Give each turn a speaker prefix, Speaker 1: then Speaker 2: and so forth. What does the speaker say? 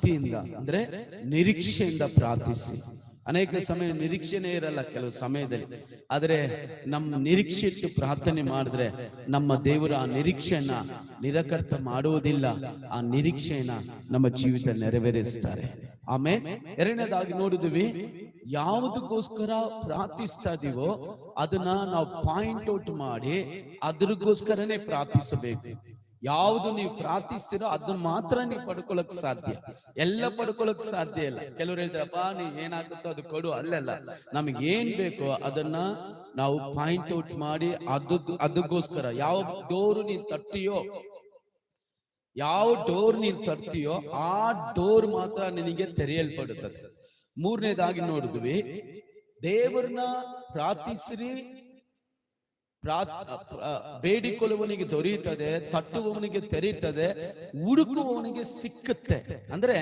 Speaker 1: ಭಕ್ತಿಯಿಂದ, ಅಂದ್ರೆ ನಿರೀಕ್ಷೆಯಿಂದ ಪ್ರಾರ್ಥಿಸಿ. ಅನೇಕ ಸಮಯ ನಿರೀಕ್ಷೆನೇ ಇರಲ್ಲ ಕೆಲವು ಸಮಯದಲ್ಲಿ. ಆದ್ರೆ ನಮ್ಮ ನಿರೀಕ್ಷೆ ಪ್ರಾರ್ಥನೆ ಮಾಡಿದ್ರೆ ನಮ್ಮ ದೇವರು ಆ ನಿರೀಕ್ಷೆಯನ್ನ ನಿರಕರ್ತ ಮಾಡುವುದಿಲ್ಲ. ಆ ನಿರೀಕ್ಷೆಯನ್ನ ನಮ್ಮ ಜೀವಿತ ನೆರವೇರಿಸ್ತಾರೆ. ಆಮೇಲೆ ಎರಡನೇದಾಗಿ ನೋಡಿದ್ವಿ ಯಾವುದಕ್ಕೋಸ್ಕರ ಪ್ರಾರ್ಥಿಸ್ತಾ ಇದೀವೋ ಅದನ್ನ ನಾವು ಪಾಯಿಂಟ್ ಔಟ್ ಮಾಡಿ ಅದ್ರಗೋಸ್ಕರನೇ ಪ್ರಾರ್ಥಿಸಬೇಕು. ಯಾವುದು ನೀವು ಪ್ರಾರ್ಥಿಸ್ತೀರೋ ಅದನ್ನ ಮಾತ್ರ ನೀವು ಪಡ್ಕೊಳಕ್ ಸಾಧ್ಯ. ಎಲ್ಲ ಪಡ್ಕೊಳಕ್ ಸಾಧ್ಯ ಇಲ್ಲ. ಕೆಲವ್ರು ಹೇಳ್ತಾರಪ್ಪ ನೀ ಏನಾಗುತ್ತೋ ಅದು ಕೊಡು. ಅಲ್ಲೆಲ್ಲ, ನಮಗೆ ಏನ್ ಬೇಕೋ ಅದನ್ನ ನಾವು ಪಾಯಿಂಟ್ ಔಟ್ ಮಾಡಿ ಅದು, ಅದಕ್ಕೋಸ್ಕರ ಯಾವ ಡೋರ್ ನೀನ್ ತರ್ತೀಯೋ ಯಾವ ಡೋರ್ ನೀನ್ ತರ್ತೀಯೋ ಆ ಡೋರ್ ಮಾತ್ರ ನಿನಗೆ ತೆರೆಯಲ್ಪಡುತ್ತದೆ. ಮೂರನೇದಾಗಿ ನೋಡಿದ್ವಿ, ದೇವರನ್ನ ಪ್ರಾರ್ಥಿಸಿರಿ ಬೇಡಿಕೊಳ್ಳುವವನಿಗೆ ದೊರೆಯುತ್ತದೆ ತಟ್ಟುವವನಿಗೆ ತೆರೀತದೆ ಹುಡುಕುವವನಿಗೆ ಸಿಕ್ಕುತ್ತೆ ಅಂದ್ರೆ